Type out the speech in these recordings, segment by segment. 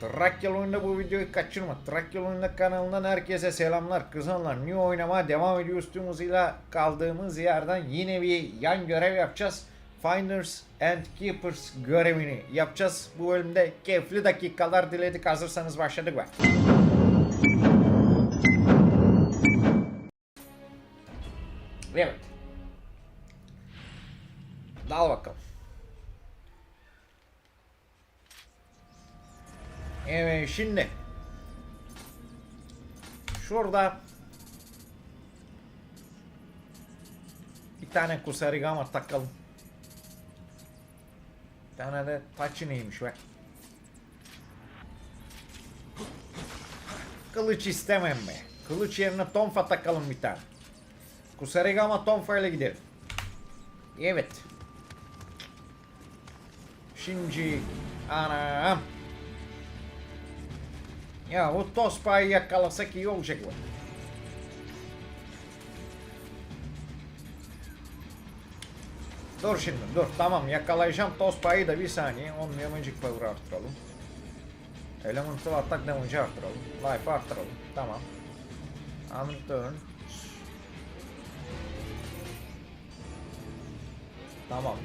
Trakyalı oyunda bu videoyu kaçırma. Trakyalı oyunda kanalından herkese selamlar. Kızanlar New oynamaya devam ediyoruz tüm hızıyla kaldığımız yerden yine bir yan görev yapacağız. Finders and Keepers görevini yapacağız. Bu bölümde keyifli dakikalar diledik. Hazırsanız başladık be. Evet. Dal bakalım. Evet şimdi şurada bir tane kusarigama takalım. Bir tane de taçı neymiş be. Kılıç istemem be. Kılıç yerine tonfa takalım bir tane. Kusarigama tonfa ile gidelim. Evet. Şimdi anam. Ya bu Tospa'yı yakalasak iyi olacak bu. Dur şimdi dur tamam yakalayacağım Tospa'yı da bir saniye onun magic power arttıralım. Elemental attack damage'ı arttıralım. Life arttıralım. Tamam. Unturn. Tamam.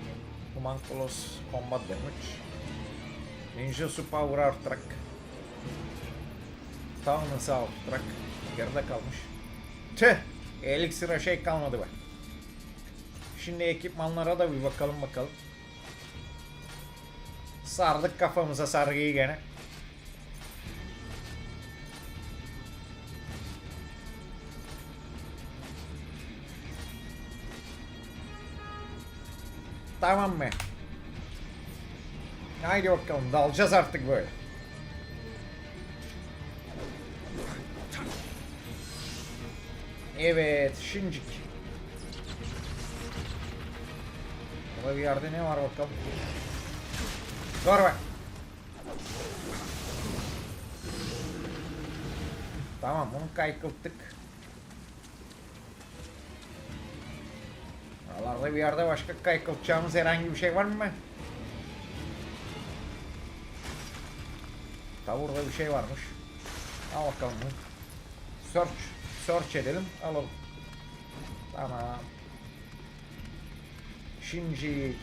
Human Close Combat Damage. Ninjutsu Power arttırarak. Town'ın sağ arttırarak. Geride kalmış. Tüh! Elixir'a şey kalmadı be. Şimdi ekipmanlara da bir bakalım bakalım. Sardık kafamıza sargıyı gene. Tamam mı? Haydi bakalım dalacağız artık böyle. Evet, şincik. Burada bir yerde ne var bakalım. Dur bak. Tamam, bunu kaykılttık. Buralarda bir yerde başka kaykıltacağımız herhangi bir şey var mı? Ta burada bir şey varmış. Al bakalım. Search. Search edelim. Alalım. Tamam. Şincik.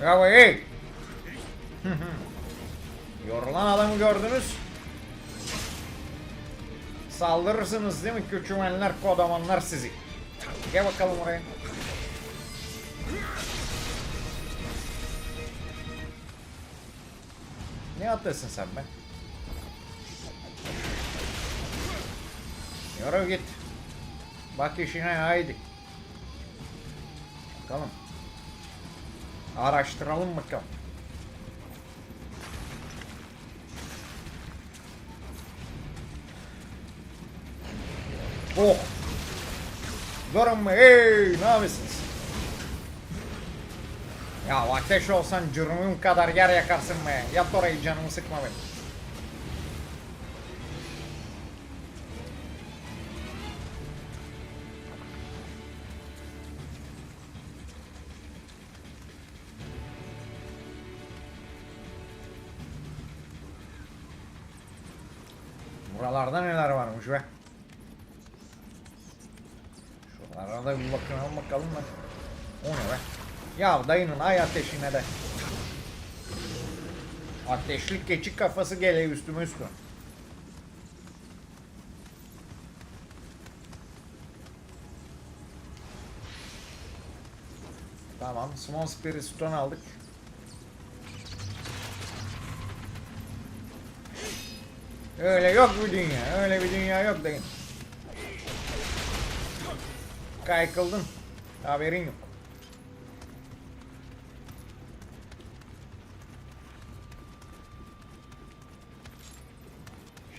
Bravo hey. Yorulan adamı gördünüz. Saldırırsınız değil mi küçümenler, kodamanlar sizi. Gel bakalım oraya. Ne yapıyorsun sen be? Yürü git. Bak işine haydi. Bakalım. Araştıralım bakalım. Oh. Durun mu? Hey, ne yapıyorsunuz? Ya ateş olsan cürmüm kadar yer yakarsın be. Yat orayı canımı sıkma benim. Buralarda neler varmış be? Şuralara da bir bakalım bakalım da. O ne be? Ya dayının ay ateşine de. Ateşlik keçi kafası geliyor üstüme üstüme. Tamam, Small Spirit Stone aldık. Öyle yok bir dünya, öyle bir dünya yok dayın. Kaykıldın, haberin yok.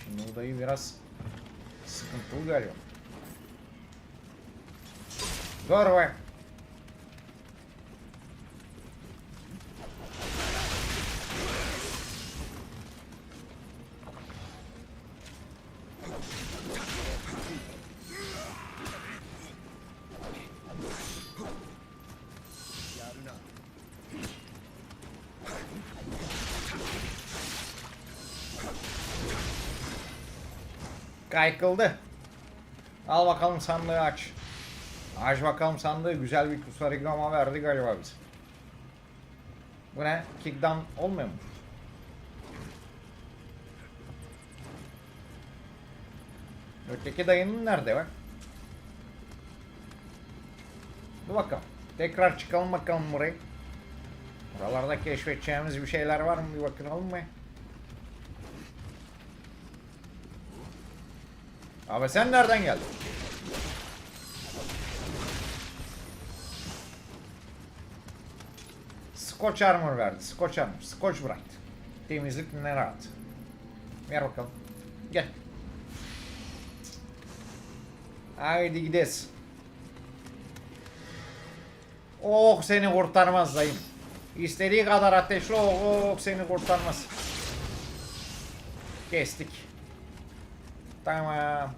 Şimdi odayı biraz sıkıntılı galiba. Dur be. Kaykıldı. Al bakalım sandığı aç. Aç bakalım sandığı. Güzel bir kusarigama verdi galiba bize. Bu ne? Kickdown olmuyor mu? Öteki dayının nerede bak? Dur bakalım. Tekrar çıkalım bakalım buraya. Buralarda keşfedeceğimiz bir şeyler var mı bir bakalım mı? Abi sen nereden geldin? Scotch Armor verdi. Scotch Armor. Scotch Bright. Temizlik ne rahat. Ver bakalım. Gel. Haydi gides. Oh seni kurtarmaz dayım. İstediği kadar ateşli ol, oh seni kurtarmaz. Kestik. Tamam.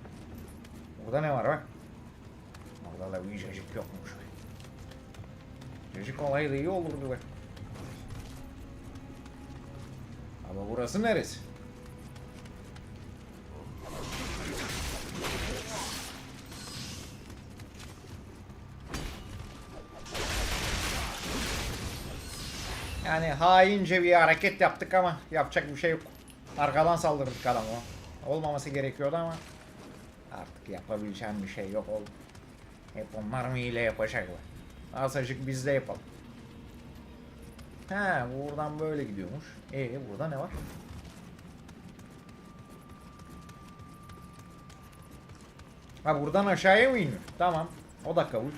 Burada ne var bak? Orada da bir cacık yokmuş. Cacık olaydı iyi olurdu be. Ama burası neresi? Yani haince bir hareket yaptık ama yapacak bir şey yok. Arkadan saldırdık adamı. Olmaması gerekiyordu ama artık yapabileceğim bir şey yok oğlum. Hep onlar mı hile yapacaklar? Azıcık biz de yapalım. He buradan böyle gidiyormuş. Ee burada ne var? Ha buradan aşağıya mı iniyor? Tamam. O da kabul.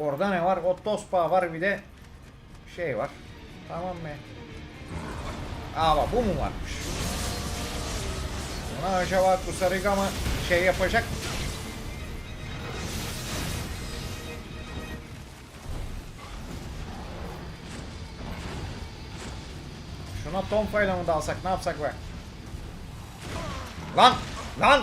Orada ne var? Otospa var bir de şey var. Tamam mı? Bak bu mu varmış? Buna acaba Kusarigama şey yapacak mı? Şuna tonfayla mı dalsak ne yapsak be? Lan! Lan!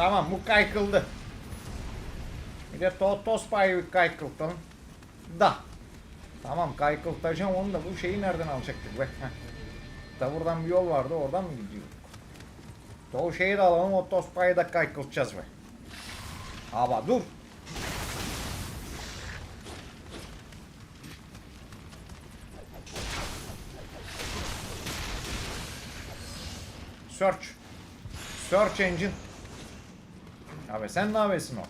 Tamam bu kaykıldı. Bir de to Tospa'yı kaykıltalım. Da. Tamam kaykıltacağım onu da bu şeyi nereden alacaktık be? Da buradan bir yol vardı oradan mı gidiyorduk? O şeyi de alalım o Tospa'yı da kaykıltacağız be. Ama dur. Search. Search engine. Abi sen ne yapıyorsun o?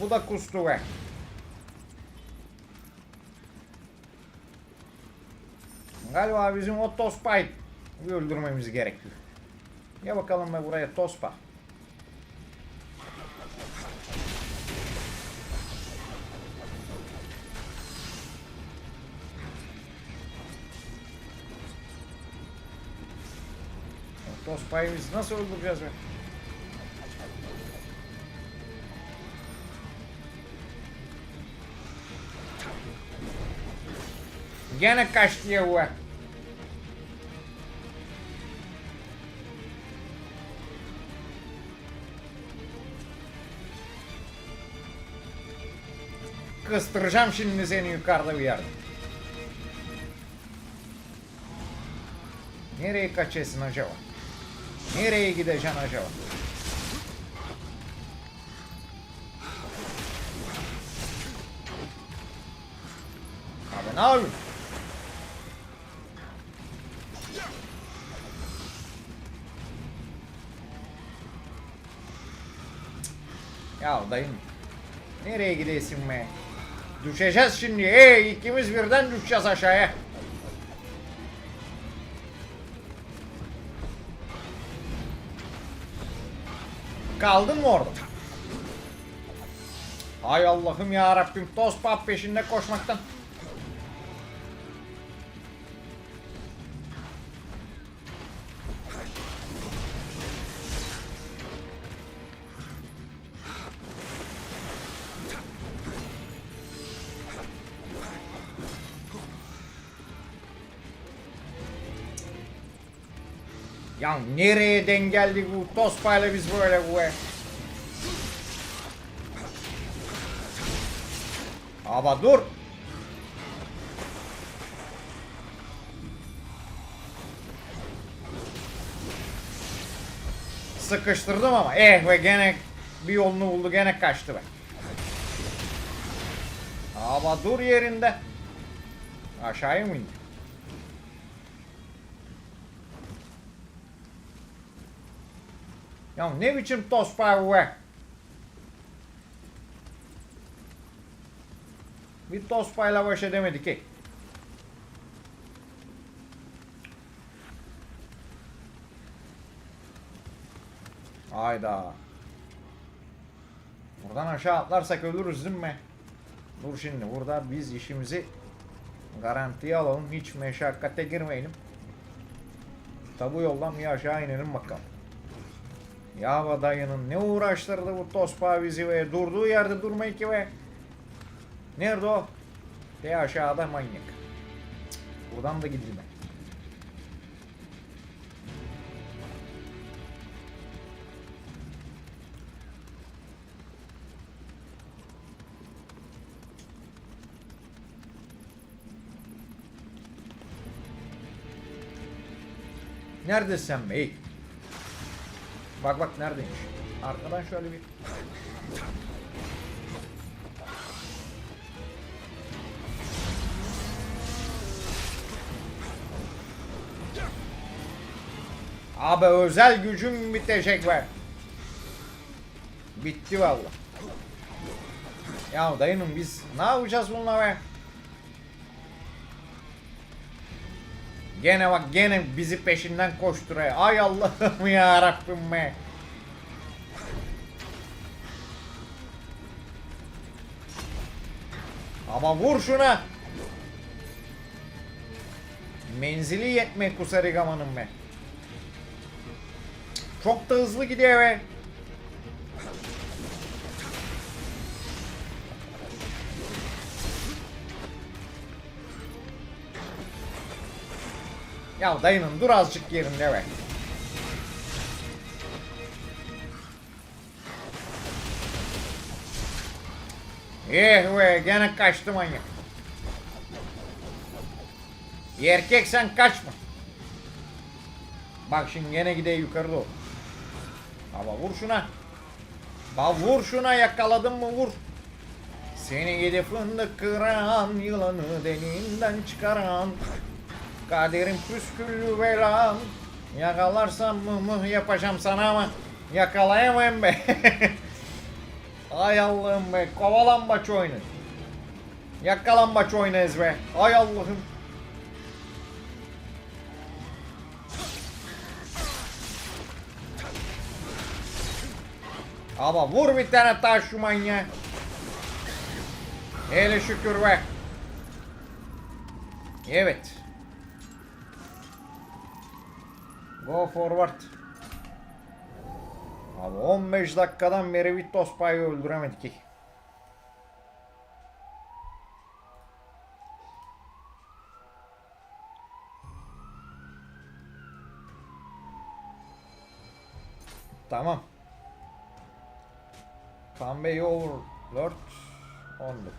Bu da kustu be. Galiba bizim o Tospa'yı öldürmemiz gerekiyor. Ya bakalım be buraya Tospa. Biz nasıl öldüreceğiz be? Gene kaçtı ya bu. Kıstıracağım şimdi seni yukarıda bir yerde. Nereye kaçıyorsun acaba? Nereye gideceksin acaba? Abi ne yapıyorsun? Ya dayım. Nereye gidesin be? Düşeceğiz şimdi. Hey ikimiz birden düşeceğiz aşağıya. Kaldın mı orada? Hay Allah'ım ya Rabbim toz pap peşinde koşmaktan. Ya nereye denk geldik bu Tospa'yla biz böyle bu? Ama dur. Sıkıştırdım ama eh ve gene bir yolunu buldu gene kaçtı be. Ama dur yerinde. Aşağıya mı indi? Ya ne biçim tospa bu be? Bir tospayla baş edemedik ki. Hayda. Buradan aşağı atlarsak ölürüz değil mi? Dur şimdi burada biz işimizi garantiye alalım. Hiç meşakkate girmeyelim. Tabu yoldan bir aşağı inelim bakalım. Ya dayının ne uğraştırdı bu tospa bizi ve durduğu yerde durmayı ki ve Nerede o? De aşağıda manyak. Cık, Buradan da gidilme. Neredesin sen bey? Bak bak neredeymiş. Arkadan şöyle bir Abi özel gücüm bitecek be. Bitti valla. Ya dayının biz ne yapacağız bununla be? Gene bak gene bizi peşinden koşturuyor. Ay Allah'ım ya Rabbim be. Ama vur şuna. Menzili yetme Kusarigama'nın be. Çok da hızlı gidiyor be. Ya dayının dur azıcık yerinde be. Eh be gene kaçtı manyak. Erkek sen kaçma. Bak şimdi gene gidiyor yukarı doğru. Ama vur şuna. Ba vur şuna yakaladın mı vur. Seni gidi fındık kıran yılanı deliğinden çıkaran Kaderin püsküllü belan Yakalarsam mı mı yapacağım sana ama Yakalayamam be Ay Allah'ım be kovalambaç oyunu Yakalambaç oynayız be Ay Allah'ım Ama vur bir tane taş şu manyağı. Hele şükür be. Evet. Go forward. Abi 15 dakikadan beri Vitos Pay'ı öldüremedik ki. Tamam. Pembe Overlord 19.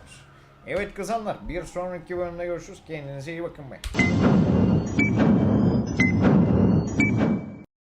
Evet kızanlar bir sonraki bölümde görüşürüz. Kendinize iyi bakın be.